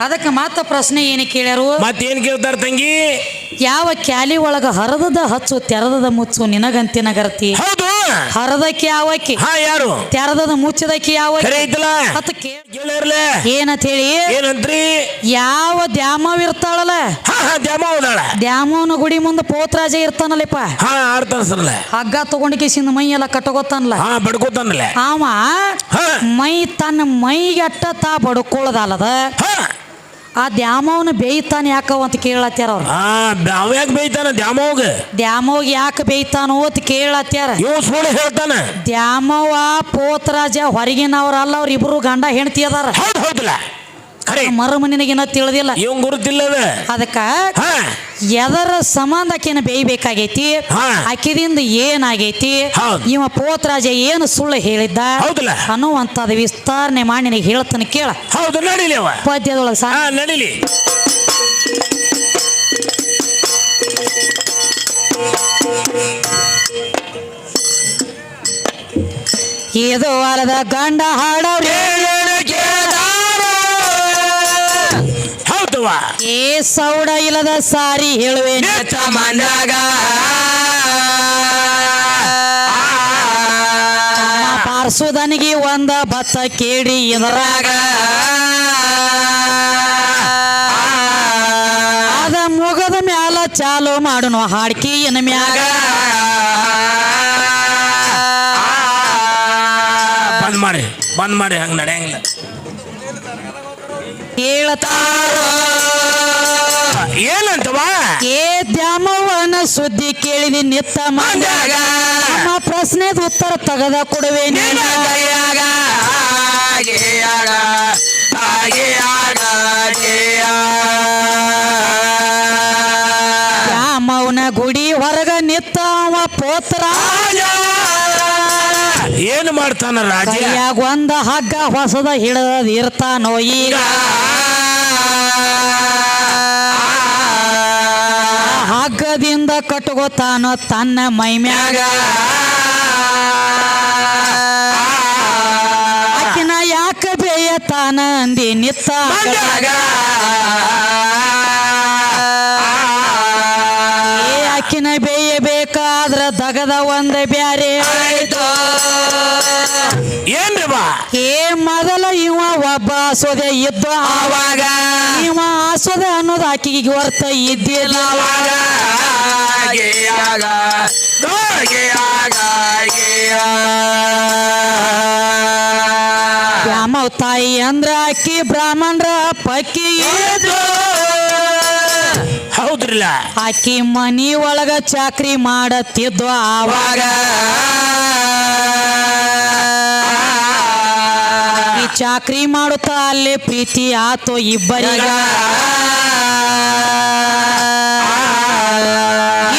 ಅದಕ್ಕೆ ಮಾತ ಪ್ರಶ್ನೆ ಏನು ಕೇಳ್ಯಾರು? ಮತ್ತೇನ್ ಕೇಳ್ತಾರ ತಂಗಿ? ಯಾವ ಕ್ಯಾಲಿ ಒಳಗ ಹರದದ ಹಚ್ಚು ತೆರದದ ಮುಚ್ಚು ನಿನಗಂತಿನ ಗರತಿ? ಹೌದು. ಹರದಕ್ಕೆ ಯಾವಕ್ಕೆ? ಹಾ ಯಾರು? ತೆರದದ ಮುಚ್ಚದಕ್ಕೆ ಯಾವ ಖರೆ ಐತಲ್ಲ? ಅತ್ತ ಕೇಳ ಕೇಳಿರ್ಲೆ ಏನಂತ ಹೇಳಿ ಏನಂತ್ರಿ? ಯಾವ ದ್ಯಾಮವ್ ಇರ್ತಾಳಲ್ಲ? ಹಾ ಹಾ ದ್ಯಾಮ ಹೌದಾಳ ದ್ಯಾಮವನ ಗುಡಿ ಮುಂದೆ ಪೋತ್ರಾಜ ಇರ್ತಾನಲ್ಲಪ್ಪ. ಹಾ ಹಗ್ಗ ತಗೊಂಡ ಕಿಸಿಂದ ಮೈ ಎಲ್ಲ ಕಟ್ಟಗೋತಾನಲ್ಲ ಹಾ ಬಡ್ಕೋತಾನಲ್ಲ ಅವ ಹಾ. ಮೈ ತನ್ನ ಮೈಗಟ್ಟ ತಾ ಬಡ್ಕೊಳ್ಳೋದಲ್ಲದ ಹಾ. ಆ ದ್ಯಾಮವ್ನ ಬೇಯ್ತಾನ ಯಾಕವ ಅಂತ ಕೇಳತ್ಯಾರ ಅವ್ರು. ಆ ಅವ ಯಾಕೆ ಬೈತಾನ ದ್ಯಾಮವ್ಗ? ದ್ಯಾಮವ್ಗ ಯಾಕೆ ಬೇಯ್ತಾನೋ ಅಂತ ಕೇಳತ್ಯಾರ. ಇವ್ ಸುಳ್ಳು ಹೇಳ್ತಾನ. ದ್ಯಾಮವ್ವ ಪೋತ್ರಾಜ ಹೊರಗಿನವ್ರಲ್ಲ ಅವ್ರ ಇಬ್ರು ಗಂಡ ಹೆಂಡತಿ ಅದಾರ. ಹೌದು ಹೌದಲ್ಲ ಖರೆ ಮರುಮನಿನಗಿನ ತಿಳಿದಿಲ್ಲ. ಇವಂಗ್ ಗುರುತಿಲ್ಲದ? ಅದಕ್ಕ ಎದರ ಸಂಬಂಧ ಆಕಿನ ಬೇಯ್ಬೇಕಾಗೈತಿ. ಆಕಿದಿಂದ ಏನಾಗೈತಿ. ಇವ ಪೋತ್ರಾಜ ಏನು ಸುಳ್ಳು ಹೇಳಿದ್ದ? ಹೌದಲ್ಲ. ಅನ್ನುವಂಥದ್ದು ವಿಸ್ತಾರಣೆ ಮಾಡಿ ನಿನಗೆ ಹೇಳ್ತಾನೆ ಕೇಳ. ಹೌದು ನಡೀಲಿ ಪದ್ಯದೊಳಗೆ ಸಹ ನಡೀಲಿ. ಇದು ಅಲದ ಗಂಡ ಹಾಡವ್ರೆ. ಹೌದವ್ವ ಏ ಸೌಡ ಇಲ್ಲದ ಸಾರಿ ಹೇಳುವೆ ಚಮನಾಗ ಪಾರ್ಸುದನಿಗೆ ಒಂದ ಭತ್ತ ಕೇಳಿ ಇದರಾಗ ಅದ ಮುಗದ ಮ್ಯಾಲ ಚಾಲು ಮಾಡುನು ಹಾಡ್ಕಿ ಎನ್ ಮ್ಯಾಗ. ಬಂದ್ ಮಾಡಿ ಬಂದ್ ಮಾಡಿ ಹಂಗ ನಡೆಯಂಗಿಲ್ಲ. ಕೇಳತಾಳ ಏನಂತವಾ ಏ ದ್ಯಾಮವ್ವನ ಸುದ್ದಿ ಕೇಳಿ ನಿತ್ತ ಮಂದ್ಯಾಗ ನಮ್ಮ ಪ್ರಶ್ನೆದ ಉತ್ತರ ತಗದ ಕೊಡುವೆ ನೀನು. ದ್ಯಾಮವ್ವನ ಗುಡಿ ಹೊರಗ ನಿತ್ತ ಅವ ಪೋತ್ರ. ಏನು ಮಾಡ್ತಾನ ರಾಜ ಕೈಯಾಗ ಒಂದ ಹಗ್ಗ ಹೊಸದ ಹಿಡದ ಇರ್ತಾನೋ ಈಗ ಹಗ್ಗದಿಂದ ಕಟ್ಕೋತಾನೋ ತನ್ನ ಮೈ ಮ್ಯಾಗ ಆಕಿನ ಯಾಕ ಬೇಯತಾನ ಅಂದಿ ನಿತ್ತ ಆಕಿನ ಬೇಯಬೇಕಾದ್ರ ದಗದ ಒಂದ ಬ್ಯಾರೆ ಆಸೋದೆ ಇದ್ದ ಆವಾಗ ನಿಮ್ಮ ಆಸೋದೆ ಅನ್ನೋದು ಆಕಿಗೆ ಹೊರ್ತ ಇದ್ದಿಲ್ಲ. ಬ್ಯಾಮವ್ ತಾಯಿ ಅಂದ್ರ ಆಕಿ ಬ್ರಾಹ್ಮಣರ ಪಕ್ಕಿ ಹೌದ್ರಲ್ಲ ಹೌದ್ರಿಲ್ಲ. ಆಕಿ ಮನಿ ಒಳಗ ಚಾಕ್ರಿ ಮಾಡತ್ತಿದ್ದು ಆವಾಗ ಚಾಕ್ರಿ ಮಾಡುತ್ತಾ ಅಲ್ಲಿ ಪ್ರೀತಿ ಆತು ಇಬ್ಬರಿಗ.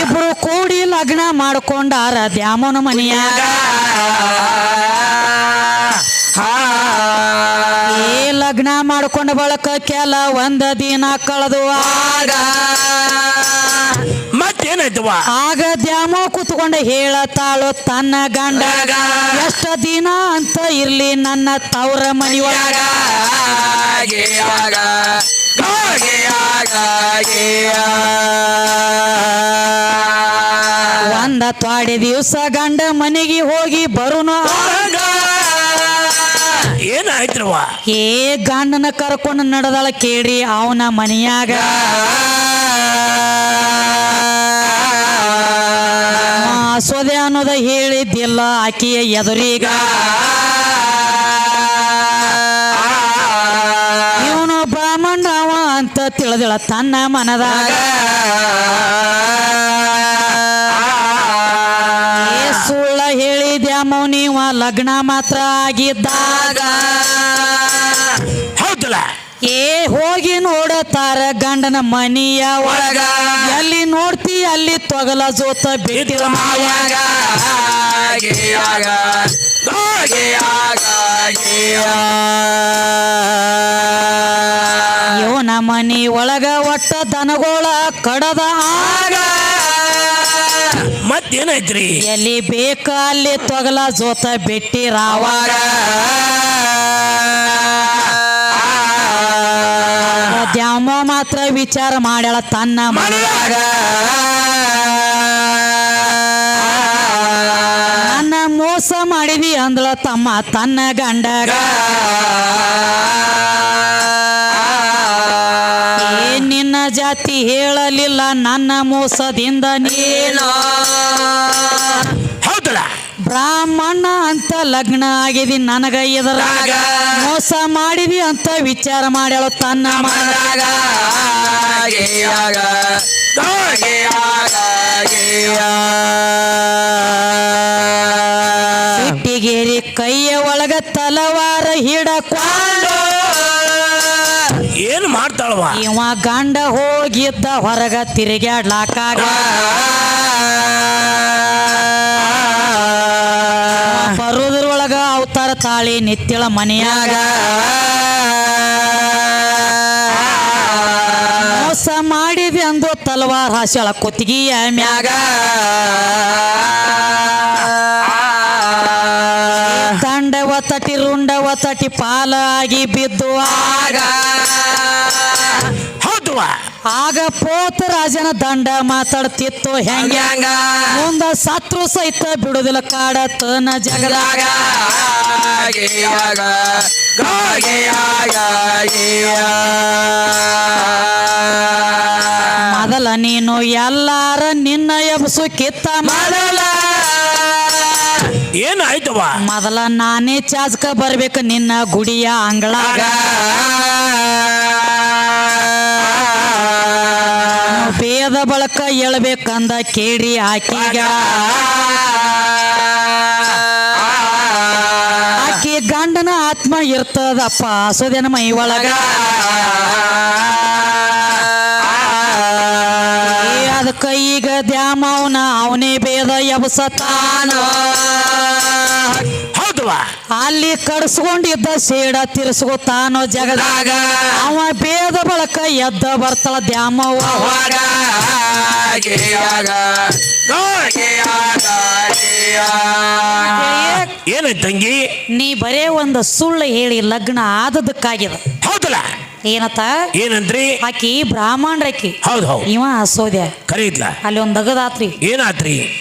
ಇಬ್ರು ಕೂಡಿ ಲಗ್ನ ಮಾಡ್ಕೊಂಡಾರ ದ್ಯಾಮನ ಮನೆಯ ಲಗ್ನ ಮಾಡ್ಕೊಂಡ ಬಳಕ ಕೆಲ ಒಂದ ದಿನ ಕಳೆದು ಆಗ. ಆಗ ದ್ಯಾಮೋ ಕೂತ್ಕೊಂಡ ಹೇಳತಾಳು ತನ್ನ ಗಂಡ ಎಷ್ಟ ದಿನ ಅಂತ ಇರ್ಲಿ ನನ್ನ ತವರ ಮನಿ ಒಳಗ ಒಂದ ತ್ವಾಡಿ ದಿವಸ ಗಂಡ ಮನೆಗೆ ಹೋಗಿ ಬರುನು ಏನಾಯ್ತು ಏ ಗಂಡನ ಕರ್ಕೊಂಡು ನಡೆದಳ ಕೇಳಿ ಅವನ ಮನಿಯಾಗ. ಸೊದೆ ಅನ್ನೋದ ಹೇಳಿದ್ದಿಲ್ಲ ಆಕೆಯ ಎದುರೀಗ. ಇವನು ಬ್ರಾಹ್ಮಣವ ಅಂತ ತಿಳಿದಿಲ್ಲ ತನ್ನ ಮನದಾಗ. ಸುಳ್ಳ ಹೇಳಿದ್ಯಾಮವ್ ನೀವ ಲಗ್ನ ಮಾತ್ರ ಆಗಿದ್ದಾಗ. ಹೌದಲ್ಲ? ಏ ಹೋಗಿ ನೋಡತಾರ ಗಂಡನ ಮನಿಯ ಒಳಗ. ಎಲ್ಲಿ ನೋಡ್ತಿ ಅಲ್ಲಿ ತೊಗಲ ಜೋತ ಬಿಟ್ಟಿರ ಮಾವಾಗ. ಇವನ ಮನಿ ಒಳಗ ಒಟ್ಟ ದನಗೋಳ ಕಡದ ಆಗ. ಮತ್ತೇನೈತ್ರಿ ಎಲ್ಲಿ ಬೇಕ ಅಲ್ಲಿ ತೊಗಲ ಜೋತ ಬಿಟ್ಟಿರಾವಾಗ ದ್ಯಾಮ ಮಾತ್ರ ವಿಚಾರ ಮಾಡ್ಯಾಳ ತನ್ನ ಮನೆಯಾಗ ನನ್ನ ಮೋಸ ಮಾಡಿದಿ ಅಂದಳ ತಮ್ಮ ತನ್ನ ಗಂಡಗ. ನಿನ್ನ ಜಾತಿ ಹೇಳಲಿಲ್ಲ ನನ್ನ ಮೋಸದಿಂದ ನೀನು. ಬ್ರಾಹ್ಮಣ ಅಂತ ಲಗ್ನ ಆಗಿದಿ ನನಗ ಇದರಾಗ ಮೋಸ ಮಾಡಿದಿ ಅಂತ ವಿಚಾರ ಮಾಡ್ಯಾಳ ತನ್ನ ಮನದಾಗ ಸಿಟ್ಟಿಗೇರಿ ಕೈಯ ಒಳಗ ತಲವಾರ ಹಿಡಕೊಂಡು ಏನ್ ಮಾಡ್ತಾಳವ ಇವ ಗಂಡ ಹೋಗಿದ್ದ ಹೊರಗ ತಿರುಗಾಡ್ಲಾಕಾಗ ತಾಳಿ ನಿತ್ಯಳ ಮನೆಯಾಗ. ಮೋಸ ಮಾಡಿದೆ ಅಂದು ತಲವಾರ್ ಹಾಸ್ಯಾಳ ಕೊತ್ತಿಗೆಯ ಮ್ಯಾಗ. ತಂಡವ ತಟಿ ರುಂಡವ ತಟಿ ಪಾಲಾಗಿ ಬಿದ್ದು ಆಗ. ಹೌದವ ಆಗ ಪೋತ ರಾಜನ ದಂಡ ಮಾತಾಡ್ತಿತ್ತು ಹೆಂಗ? ಮುಂದ ಸತ್ರು ಸಹಿತ ಬಿಡುದಿಲ್ಲ ಕಾಡ ತನ ಜಗದಾಗ. ಮೊದಲ ನೀನು ಎಲ್ಲಾರ ನಿನ್ನ ಎಬ್ಸು ಕಿತ್ತ ಮೊದಲ. ಏನಾಯ್ತವ ಮೊದಲ ನಾನೇ ಚಾಜ್ಕ ಬರ್ಬೇಕು ನಿನ್ನ ಗುಡಿಯ ಅಂಗಳಾಗ. ಬೇದ ಬಳಕ ಎಳ್ಬೇಕಂದ ಕೇಳಿ ಆಕಿಗ. ಆಕಿ ಗಂಡನ ಆತ್ಮ ಇರ್ತದಪ್ಪ ಆಸೋದೇನ ಮೈ ಒಳಗ. ಅದಕ್ಕ ಈಗ ದ್ಯಾಮವನ ಅವನೇ ಬೇದ ಎಬಸತಾನ. ಹೌದವ ಅಲ್ಲಿ ಕಡ್ಸ್ಕೊಂಡಿದ್ದ ಸೇಡ ತಿರ್ಸ್ಕೊತಾನೋ ಜಗದಾಗ. ಅವ ಬೇದ ಬಳಕ ಎದ್ದ ಬರ್ತಾಳ ದ್ಯಾಮವ್ವ. ಏನ ತಂಗಿ? ನೀ ಬರೇ ಒಂದು ಸುಳ್ಳು ಹೇಳಿ ಲಗ್ನ ಆದದಕ್ಕಾಗ್ಯದ ಹೌದಲ್ಲ? ಏನತ್ತ? ಏನಂದ್ರಿ? ಆಕಿ ಬ್ರಾಹ್ಮಣ್ರಕಿ. ಹೌದು ಹೌದು. ಇವ ಸೋದ್ಯ ಕರೀದ್ಲ? ಅಲ್ಲಿ ಒಂದು ದಗದಾತ್ರಿ. ಏನಾತ್ರಿ?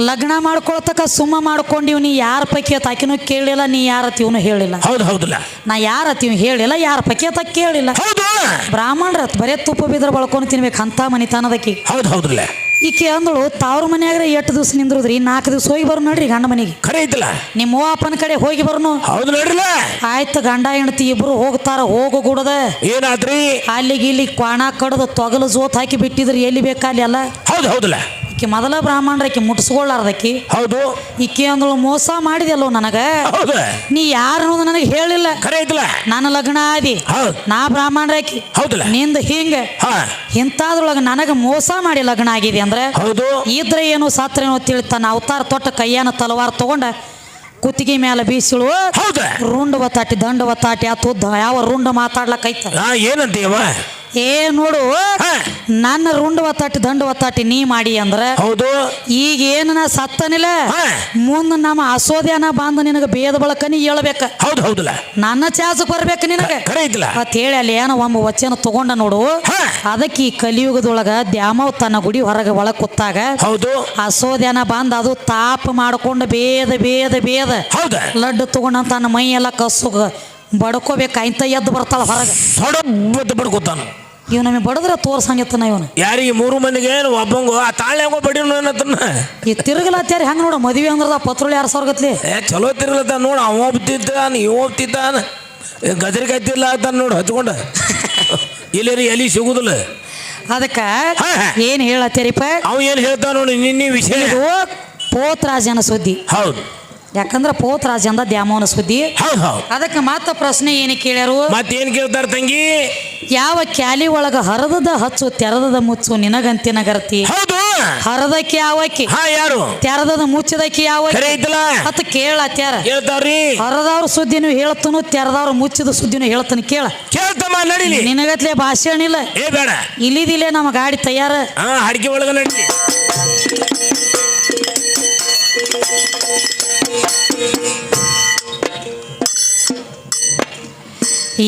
ಲಗ್ನ ಮಾಡ್ಕೊಳ್ತಕ್ಕ ಸುಮ್ಮ ಮಾಡ್ಕೊಂಡಿವ್ ನೀ ಯಾರ ಪೈಕಿ ಆತ ಆಕಿನೂ ಕೇಳಿಲ್ಲ ನೀ ಯಾರ ಇವನು ಹೇಳಿಲ್ಲ. ಹೌದು ಹೌದಲ್ಲ. ನಾ ಯಾರ ಇವ್ ಹೇಳಿಲ್ಲ ಯಾರ ಪೈಕಿ ಆತ ಕೇಳಿಲ್ಲ. ಹೌದು. ಬ್ರಾಹ್ಮಣ್ರ ಬರೇ ತುಪ್ಪ ಬಿದ್ರ ಬಳ್ಕೊಂಡು ತಿನ್ಬೇಕು ಅಂತ ಮನಿತಾನದಕ್ಕಿ ಹೌದು ಹೌದಲ್ಲ ಈಕೆ ಅಂದಳು ತಾವ್ರ ಮನ್ಯಾಗ್ರೆ ಎಷ್ಟು ದಿವ್ಸ ನಿಂದ್ರದ್ರಿ ನಾಲ್ಕು ದಿವ್ಸ ಹೋಗಿ ಬರು ನೋಡ್ರಿ ಗಂಡ ಮನೆಗೆ. ಖರೆ ಐತಲ್ಲ. ನಿಮ್ಮ ಅಪ್ಪನ ಕಡೆ ಹೋಗಿ ಬರ್ನು. ಹೌದು ನೋಡ್ರಿಲ್ಲ. ಆಯ್ತು ಗಂಡ ಹೆಂಡತಿ ಇಬ್ರು ಹೋಗ್ತಾರ ಹೋಗು ಗುಡದ. ಏನಾದ್ರಿ? ಅಲ್ಲಿಗೆ ಇಲ್ಲಿ ಕ್ವಾಣ ಕಡದ ತೊಗಲು ಜೋತ್ ಹಾಕಿ ಬಿಟ್ಟಿದ್ರಿ ಎಲ್ಲಿ ಬೇಕಾ ಅಲ್ಲಿ ಅಲ್ಲ ಹೌದು ಹೌದಲ್ಲ. ಈಕೆ ಮೊದಲ ಬ್ರಾಹ್ಮಣರಕ್ಕೆ ಮುಟ್ಸ್ಕೊಳ್ಳಾರ್ದಕ್ಕಿ? ಹೌದು. ಈಕೆ ಅಂದಳು ಮೋಸ ಮಾಡಿದೆಲ್ಲೋ ನನಗ? ಹೌದು. ನೀ ಯಾರು ಅನ್ನೋದು ನನಗೆ ಹೇಳಿಲ್ಲ. ಖರೆ ಐತಲ್ಲ ನನ್ನ ಲಗ್ನ ಆದಿ. ಹೌದು. ನಾ ಬ್ರಾಹ್ಮಣರಕ್ಕಿ ಹೌದಲ್ಲ. ನಿಂದ ಹಿಂಗ. ಹಾ. ನನಗ ನನಗೆ ಮೋಸ ಮಾಡಿ ಲಗ್ನ ಆಗಿದೆ ಅಂದ್ರೆ? ಹೌದು. ಇದ್ರೆ ಏನು ಸಾತ್ರೇನೋ ತಿಳಿ ತನ್ನ ಅವತಾರ ತೊಟ್ಟ ಕೈಯಾನ ತಲವಾರ ತಗೊಂಡ ಕುತ್ತಿಗೆ ಮೇಲೆ ಬೀಸಿಳು. ಹೌದು. ರುಂಡ ಒತ್ತಾಟಿ ದಂಡ ಒತ್ತಾಟಿ ಆತು ಯಾವ ರುಂಡ ಮಾತಾಡ್ಲಕ್ಕೈತ ಏನಂತೀವ ಏ ನೋಡು ನನ್ನ ರುಂಡ ಒತ್ತಾಟಿ ದಂಡ ಒತ್ತಾಟಿ ನೀ ಮಾಡಿ ಅಂದ್ರೆ ಹೌದು. ಈಗ ಏನು ನಾ ಸತ್ತನಿಲ್ಲ ಮುಂದ ನಮ್ಮ ಅಸೋದ್ಯಾನ ಬಂದು ನಿನಗೆ ಬೇದ ಬಳಕ ನೀ ಹೇಳ್ಬೇಕ. ಹೌದು ಹೌದಲ್ಲ. ನನ್ನ ಚಾಸ ಬರ್ಬೇಕು ನಿನಗೆ. ಖರೆ ಐತಲ್ಲ ಮತ್ ಹೇಳಿ ಅಲ್ಲಿ ಏನೋ ಒಮ್ಮ ವಚನ ತಗೊಂಡ ನೋಡು. ಅದಕ್ಕೆ ಈ ಕಲಿಯುಗದೊಳಗ ದ್ಯಾಮವ್ ತನ್ನ ಗುಡಿ ಹೊರಗೆ ಒಳಗ್ ಕೂತಾಗ ಹೌದು. ಅಸೋದ್ಯಾನ ಬಂದ ಅದು ತಾಪ ಮಾಡ್ಕೊಂಡು ಬೇದ ಬೇದ ಬೇದ ಹೌದ. ಲಡ್ಡು ತಗೊಂಡ ತನ್ನ ಮೈ ಎಲ್ಲ ಕಸುಗ ಬಡ್ಕೋಬೇಕು? ಅಂತ ಎದ್ದು ಬರ್ತಾಳ ಹೊರಗೆ. ಸಡಬದ್ದು ಬಡ್ಕೋತಾನ. ಇವ್ ನಮಗೆ ಬಡದ್ರ ತೋರ್ಸಂಗಿತ್ತನ ಇವನು. ಯಾರಿಗೆ ಮೂರು ಮಂದಿಗೆ ಏನು ಒಬ್ಬಂಗು ಆ ತಾಳೆ ಹೆಂಗೋ ಬಡಿ ಏನತ್ತನ್ನ ಈ ತಿರುಗಲತ್ತಾರಿ ಹೆಂಗ್ ನೋಡು ಮದ್ವೆ ಅಂದ್ರದ ಪತ್ರೋಳಿ ಯಾರು ಸ್ವರ್ಗತ್ಲಿ ಏ ಚಲೋ ತಿರುಗಲತ್ತ ನೋಡು ಅವ ಒಬ್ತಿದ್ದಾನ ಇವ ಒಬ್ತಿದ್ದಾನ. ಗಜರಿಗೆ ಹತ್ತಿಲ್ಲ ಅಂತ ನೋಡು ಹಚ್ಕೊಂಡ. ಇಲ್ಲಿ ಎಲ್ಲಿ ಸಿಗುದಿಲ್ಲ. ಅದಕ್ಕ ಏನು ಹೇಳತ್ತೀರಿಪ್ಪ? ಅವ ಏನು ಹೇಳ್ತಾನ ನೋಡಿ ನಿನ್ನೆ ವಿಷಯ. ಪೋತ್ರಾಜನ ಸುದ್ದಿ. ಹೌದು. ಯಾಕಂದ್ರ ಪೋತ್ರಾಜಂದ ದ್ಯಾಮೋನ ಸುದ್ದಿ. ಅದಕ್ಕೆ ಮಾತ್ರ ಪ್ರಶ್ನೆ ಏನು ಕೇಳ್ಯಾರು? ಮತ್ತೇನ್ ಕೇಳ್ತಾರ ತಂಗಿ? ಯಾವ ಕ್ಯಾಲಿ ಒಳಗ ಹರದದ ಹಚ್ಚು ತೆರದದ ಮುಚ್ಚು ನಿನಗಂತಿನ ಗರ್ತಿ ಹೌದು. ಹರದಕ್ಕೆ ಯಾವಕ್ಕೆ? ಯಾರು? ತೆರದದ ಮುಚ್ಚದಕ್ಕೆ ಯಾವ ಅತ್ತ ಕೇಳತ್ಯಾರ ಹೇಳ್ತಾವ್ರಿ ಹರದವ್ರ ಸುದ್ದಿನೂ ಹೇಳ್ತನು ತೆರದವ್ರ ಮುಚ್ಚಿದ ಸುದ್ದಿನೂ ಹೇಳ್ತನು ಕೇಳ. ಕೇಳ್ತಮ್ಮ ನಡಿಲಿ. ನಿನಗತ್ಲೆ ಭಾಷಣ ಇಲ್ಲ ಏ ಬೇಡ. ಇಲ್ಲಿದಿಲ್ಲೇ ನಮ್ಮ ಗಾಡಿ ತಯಾರ. ಅಡಿಗೆ ಒಳಗ ನಡಿಲಿ.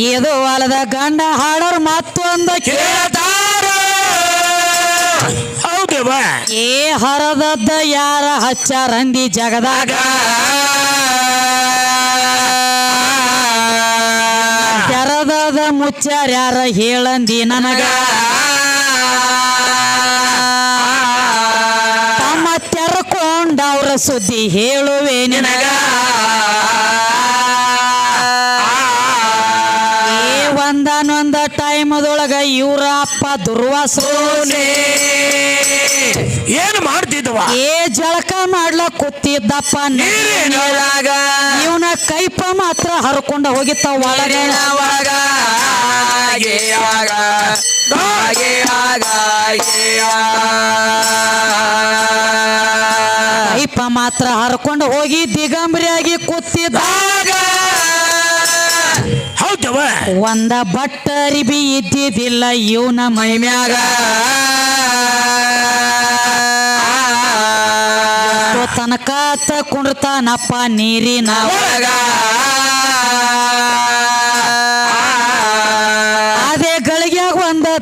ಇದು ಹೊಲದ ಗಂಡ ಹಾಡೋರ್ ಮತ್ತೊಂದು ಕೇಳ್ತಾರ. ಹೌದೇವ? ಏ ಹರದದ್ದ ಯಾರ ಹಚ್ಚಾರಂದಿ ಜಗದಾಗ? ತೆರದದ ಮುಚ್ಚಾರ ಯಾರ ಹೇಳಂದಿ ನನಗ? ಸುದ್ದಿ ಹೇಳುವೆ ನಿನಗ. ಒಂದನೊಂದ ಟೈಮದೊಳಗ ಇವರಪ್ಪ ಅಪ್ಪ ದುರ್ವಾಸರು ಏನು ಮಾಡ್ತಿದ್ವ? ಏ ಜಳಕ ಮಾಡ್ಲ ಕೂತಿದ್ದಪ್ಪ ನೀರಿನೊಳಗ ಇವನ ಕೈಪ ಮಾತ್ರ ಹರ್ಕೊಂಡ ಹೋಗಿತ್ತ ಒಳಗ. ಒಳಗ. ಕೈಪ ಮಾತ್ರ ಹರ್ಕೊಂಡು ಹೋಗಿ ದಿಗಂಬರಿಯಾಗಿ ಕೂತಿದ್ದಾಗ ಹೌದವ? ಒಂದ ಬಟ್ಟ ಅರಿಬಿ ಇದ್ದಿದ್ದಿಲ್ಲ ಇವನ ಮೈ ಮ್ಯಾಗ. ತನಕ ಕುಂಡ್ತಾನಪ್ಪ ನೀರಿನ ಒಳಗ.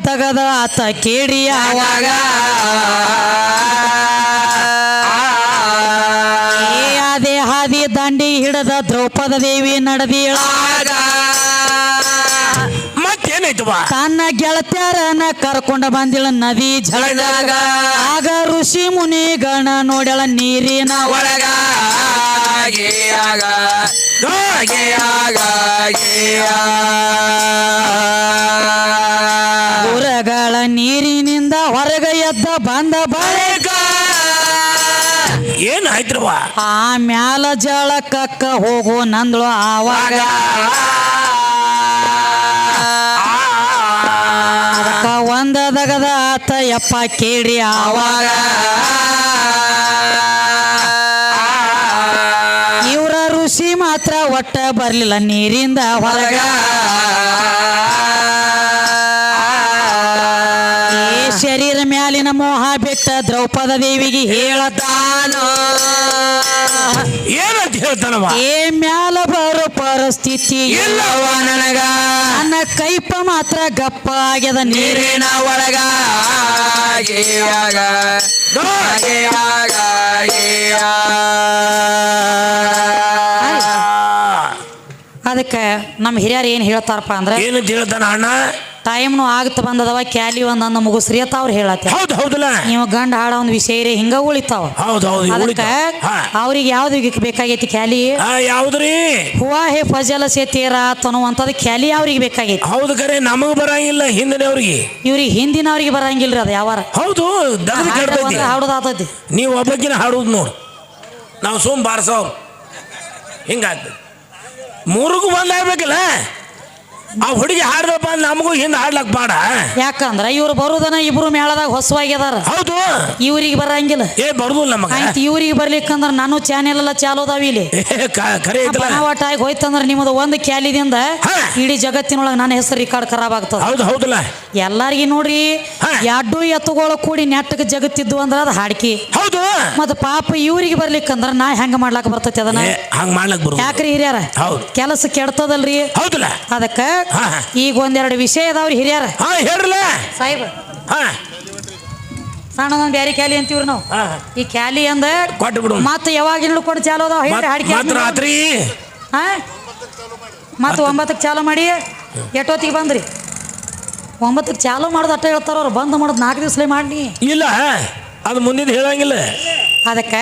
ತಗದ ಆತ ಕೇಡಿ ಆ ಅದೇ ಹಾದಿ ದಂಡಿ ಹಿಡದ ದ್ರೌಪದ ದೇವಿ ನಡೆದಿ ಮತ್ತೇನಾಯ್ತವ ತನ್ನ ಗೆಳತ್ಯಾರನ ಕರ್ಕೊಂಡ ಬಂದಿಳ ನದಿ ಝಳದಾಗ ಆಗ ಋಷಿ ಮುನಿ ಗಣ ನೋಡಳ ನೀರಿನ ಒಳಗ. ಊರಗಳ ನೀರಿನಿಂದ ಹೊರಗ ಎದ್ದ ಬಂದ ಬಳಿಕ ಏನಾಯ್ತ್ರವ ಆ ಮ್ಯಾಲ ಜಳಕಕ್ಕ ಹೋಗು ನಂದಳು ಆವಾಗ. ಅದಕ್ಕ ಒಂದ ದಗದ ಆತ ಯಪ್ಪ ಕೇಳಿ ಆವಾಗ. ಇವರ ಋಷಿ ಮಾತ್ರ ಒಟ್ಟ ಬರ್ಲಿಲ್ಲ ನೀರಿಂದ ಹೊರಗ. ಮ್ಯಾಲಿನ ಮೋಹ ಬಿಟ್ಟ ದ್ರೌಪದ ದೇವಿಗೆ ಹೇಳದಾನ ಏನಂತ ಹೇಳ್ತಾನವ? ಏ ಮ್ಯಾಲ ಬರೋ ಪರಿಸ್ಥಿತಿ ಇಲ್ಲವ ನನಗ. ನನ್ನ ಕೈಪ ಮಾತ್ರ ಗಪ್ಪ ಆಗ್ಯದ ನೀರಿನ ನೀರಿನ ಒಳಗ ಅದಕ್ಕೆ ನಮ್ಮ ಹಿರಿಯರು ಏನು ಹೇಳ್ತಾರಪ್ಪ ಅಂದ್ರೆ ಏನಂತ ಹೇಳ್ತಾನ ಅಣ್ಣ? ಟೈಮ್ನು ಆಗ್ತ ಬಂದದವ ಕ್ಯಾಲಿ ಒಂದೊಂದು ಮುಗಿಸ್ರಿ ಅಂತ ಅವ್ರು ಹೇಳತ್ತೆ. ಹೌದು ಹೌದಲ್ಲ? ನೀವು ಗಂಡ ಹಾಡ ಒಂದು ವಿಷಯ ರೀ ಹಿಂಗ ಉಳಿತಾವ. ಹೌದು ಹೌದು ಅದಕ್ಕೆ ಉಳಿತ ಹಾ. ಅವ್ರಿಗೆ ಯಾವ್ದು ಬೇಕಾಗೈತಿ ಕ್ಯಾಲಿ? ಆ, ಯಾವ್ದ್ರಿ ಹೂವ ಹೇ ಫಜಲ ಸೇತೀರ ಅನ್ನುವಂಥದ್ದು ಕ್ಯಾಲಿ ಅವ್ರಿಗೆ ಬೇಕಾಗೈತಿ. ಹೌದು ಕರೆ ನಮಗ್ ಬರಂಗಿಲ್ಲ ಹಿಂದಿನವ್ರಿಗೆ ಇವ್ರಿಗೆ ಹಿಂದಿನ ಅವ್ರಿಗೆ ಬರಂಗಿಲ್ರಿ ಅದು ಯಾವಾರ. ಹೌದು ದಗದ ಕೆಡ್ತೈತಿ. ಹಾಡೋದಾತೈತಿ ನೀವು ಒಬ್ಬಕ್ಕಿನ ಹಾಡುದು ನೋಡು. ನಾವು ಸುಮ್ ಬಾರ್ಸವ್ರು ಹಿಂಗಾಗ್ತದೆ. ಮೂರಿಗೂ ಬಂದಾಗ್ಬೇಕಲ್ಲ ಆ ಹುಡುಗಿ ಹಾಡ್ದಪ್ಪ ನಮಗೂ ಹಿಂದೆ ಹಾಡ್ಲಕ್ ಬಾಡ. ಯಾಕಂದ್ರ ಇವ್ರು ಬರುದನ ಇಬ್ರು ಮೇಳದಾಗ ಹೊಸವಾಗಿದಾರ ಹೌದು. ಇವ್ರಿಗೆ ಬರಂಗಿಲ್ಲ. ಏ ಬರ್ದಿಲ್ಲ ನಮಗ. ಆಯ್ತು ಇವ್ರಿಗೆ ಬರ್ಲಿಕ್ಕಂದ್ರ ನಾನು ಚಾನೆಲ್ ಎಲ್ಲ ಚಾಲು ಅದಾವ ಇಲ್ಲಿ. ಏ, ಕ- ಖರೆ ಐತಲ್ಲ. ಬನಾವಟ ಆಗಿ ಹೋಯ್ತಂದ್ರ ನಿಮ್ಮದು ಒಂದು ಕ್ಯಾಲಿದಿಂದ ಹಾ. ಇಡೀ ಜಗತ್ತಿನೊಳಗೆ ನನ್ನ ಹೆಸರು ರಿಕಾರ್ಡ್ ಖರಾಬ್ ಆಗ್ತದ. ಹೌದು ಹೌದಲ್ಲ. ಎಲ್ಲಾರ್ಗಿ ನೋಡ್ರಿ ಹಾ. ಎರಡು ಎತ್ತುಗಳು ಕೂಡಿ ನೆಟ್ಟಗೆ ಜಗತ್ತಿದ್ದು ಅಂದ್ರ ಅದು ಹಾಡ್ಕಿ. ಹೌದು. ಮತ್ತ ಪಾಪ ಇವ್ರಿಗೆ ಬರ್ಲಿಕ್ಕಂದ್ರ ನಾ ಹೆಂಗ ಮಾಡ್ಲಾಕ ಬರ್ತೈತಿ ಅದನ್ನ? ಏ, ಹಂಗ್ ಮಾಡ್ಲಕ್ ಬರು ಯಾಕ್ರಿ ಹಿರಿಯರ? ಹೌದು. ಕೆಲಸ ಕೆಡ್ತದಲ್ರಿ? ಹೌದಲ್ಲ. ಅದಕ್ಕ. ಈಗ ಒಂದೆರಡು ವಿಷಯ ಅದಾವ್ರಿ ಹಿರಿಯರ. ಹಾ ಹೇಳ್ರಲ್ಲ ಸಾಹೇಬ್ ಹಾ. ಸಣ್ಣದೊಂದು ಬ್ಯಾರಿ ಕ್ಯಾಲಿ ಅಂತೀವ್ರಿ ನಾವು. ಹಾ ಈ ಕ್ಯಾಲಿ ಅಂದ ಕೊಟ್ಟು ಬಿಡು. ಮತ್ತೆ ಯಾವಾಗ ಕೊಟ್ಟು ಚಾಲು ಅದಾವ ಹೇಳ್ರಿ ಹಾಡಿಕೆ ರಾತ್ರಿ. ಹಾ? ಮತ್ತೆ ಒಂಬತ್ತಕ್ಕೆ ಚಾಲು ಮಾಡಿ ಎಷ್ಟೊತ್ತಿಗೆ ಬಂದ್ರಿ? ಒಂಬತ್ತಕ್ಕೆ ಚಾಲು ಮಾಡೋದು ಅಟ್ಟ ಹೇಳ್ತಾರ ಅವ್ರು ಬಂದ್ ಮಾಡೋದು ನಾಲ್ಕು ದಿವಸ ಮಾಡಿ ಇಲ್ಲ ಅದು ಮುಂದಿನ ಹೇಳಂಗಿಲ್ಲ. ಅದಕ್ಕೆ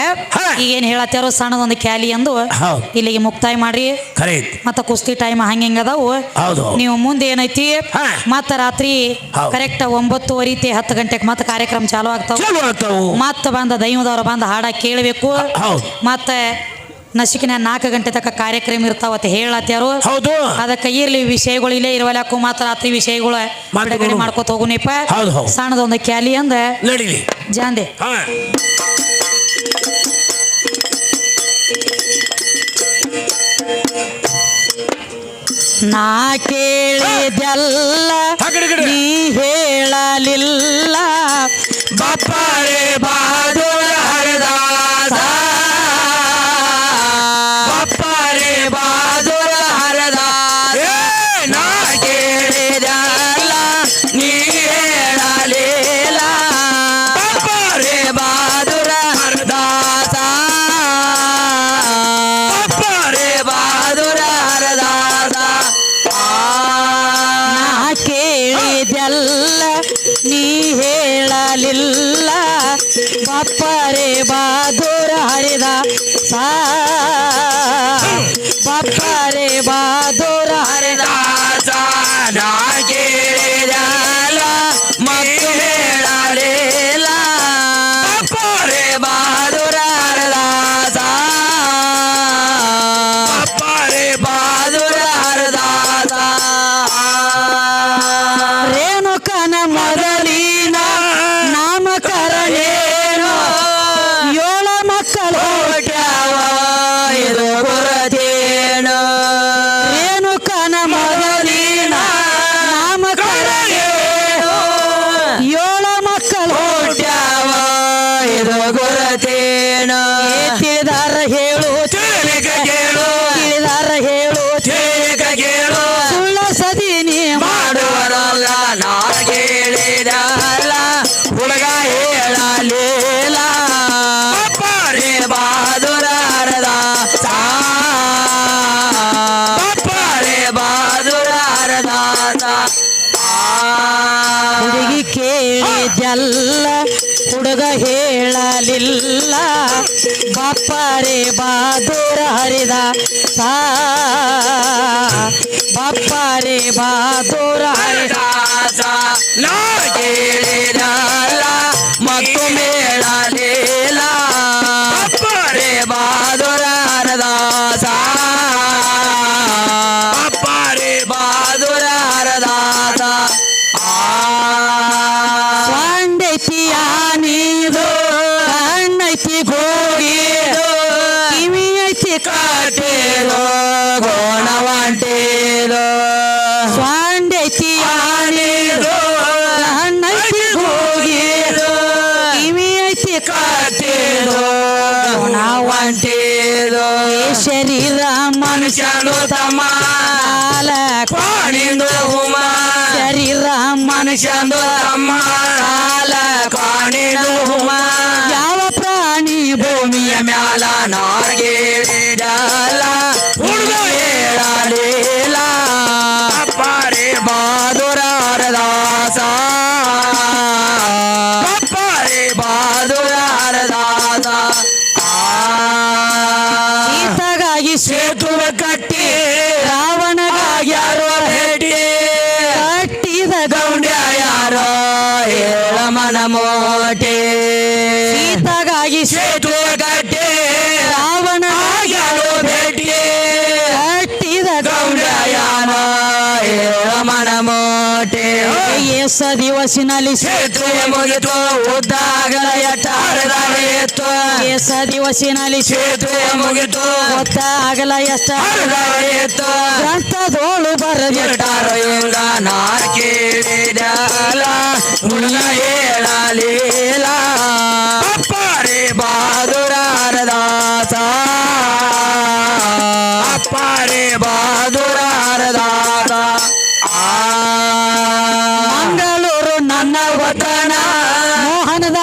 ಈಗ ಈಗೇನು ಹೇಳತ್ತಾರೋ ಸಣ್ಣದೊಂದು ಕ್ಯಾಲಿ ಅಂದು ಹೌದು. ಇಲ್ಲಿಗೆ ಮುಕ್ತಾಯ ಮಾಡ್ರಿ. ಮತ್ತ ಕುಸ್ತಿ ಟೈಮ್ ಹಂಗ ಅದಾವು. ನೀವು ಮುಂದೆ ಏನೈತಿ? ಮತ್ತ ರಾತ್ರಿ. ಕರೆಕ್ಟ್ ಒಂಬತ್ತುವರೆ ಹತ್ತು ಗಂಟೆಗೆ ಮತ್ತೆ ಕಾರ್ಯಕ್ರಮ ಚಾಲೂ ಆಗ್ತಾವ. ಮತ್ತ ಬಂದ ದೈವದವ್ರ ಬಂದ ಹಾಡ ಕೇಳಬೇಕು. ಮತ್ತ ನಸಿಕಿನ ನಾಲ್ಕು ಗಂಟೆ ತನಕ ಕಾರ್ಯಕ್ರಮ ಇರ್ತಾವ ಹೇಳತ್ಯಾರು. ಹೌದು. ಅದಕ್ಕೆ ಇರ್ಲಿ ವಿಷಯಗಳು ಇಲ್ಲೇ ಇರುವಲ್ಲಕ್ಕೂ ಮಾತ್ರ ರಾತ್ರಿ ವಿಷಯಗಳು. ಮಾಡ್ಕೋತ ಹೋಗುನಿಪ್ಪ. ಸಣ್ಣದೊಂದು ಕ್ಯಾಲಿ ಅಂದ್ರೆ ಜಾಂದೆ ನಾ ಕೇಳಿದೆಲ್ಲ. ನೀ ಹೇಳಲಿಲ್ಲ ಬಪ್ಪಾರೆ ಬಹಾದೂರ ಹರಿದ रे ಬಪ್ಪರೆ ಬಹಾದುರ ಹರಿದ ದಾಸ ನಾ ಕೇಳಿದಲ್ಲ ಎಸ ದಿವಸಿನಲ್ಲಿ ಸೇತುವೆ ಮುಗಿತು ಉದ್ದಾಗಲ ಎಟ್ಟಾರದಾರೆ ಎತ್ತು ಎಸ ದಿವಸಿನಲ್ಲಿ ಸೇತುವೆ ಮುಗಿತು ಉದ್ದಾಗಲ ಎಷ್ಟಾರದಾರೆ ಎತ್ತು ಗ್ರಂಥದೋಳು ಬರದಿಟ್ಟಾರೋ ಹಿಂಗ ನಾ ಹೇಳಲಿಲ್ಲ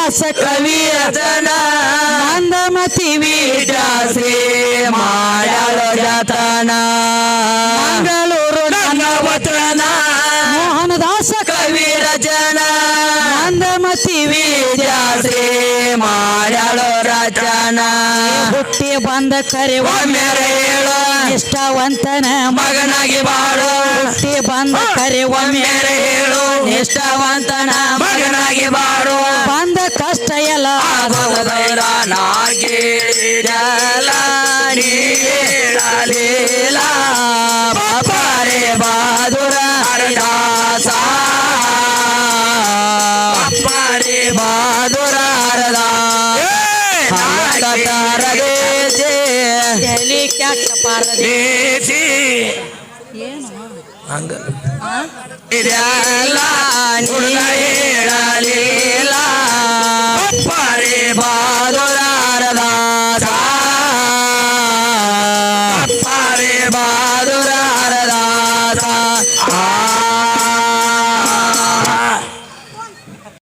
ಮೋಹನದಾಸ ಕವಿ ರಚನ ನಂದಮತಿ ವಿದ್ಯಾಶ್ರೀ ಮಾಡಲು ಜತನ ಮಂಗಳೂರು ನನ್ನ ವತನ ಮೋಹನದಾಸ ಕವಿ ರಚನ ನಂದಮತಿ ವಿದ್ಯಾಶ್ರೀ ಮಾಡಲು ರಚನ. ಹುಟ್ಟಿ ಬಂದ ಕರೆ ಒಮ್ಮೆ ಹೇಳು ನಿಷ್ಠಾವಂತನ ಮಗನಾಗಿ ಬಾಳು. ಹುಟ್ಟಿ ಬಂದ ಕರೆ ಒಮ್ಮೆ ಹೇಳು ನಿಷ್ಠಾವಂತನ ಮಗನಾಗಿ ಬಾಳು. ಆಗೋದೈರ ನಾ ಕೇಳಿದಲ್ಲ ನೀ ಹೇಳಲಿಲ್ಲ ಬಾಪಾರೆ ಬಹಾದುರ ಹರಿದಾಸ ಅಪ್ಪರೆ ಬಹಾದುರ ಹರದಾಸ ಎಲಿ ಕ್ಯಾಕ ಪಾರದೆ ಹಂಗ ಇದೆಲ್ಲ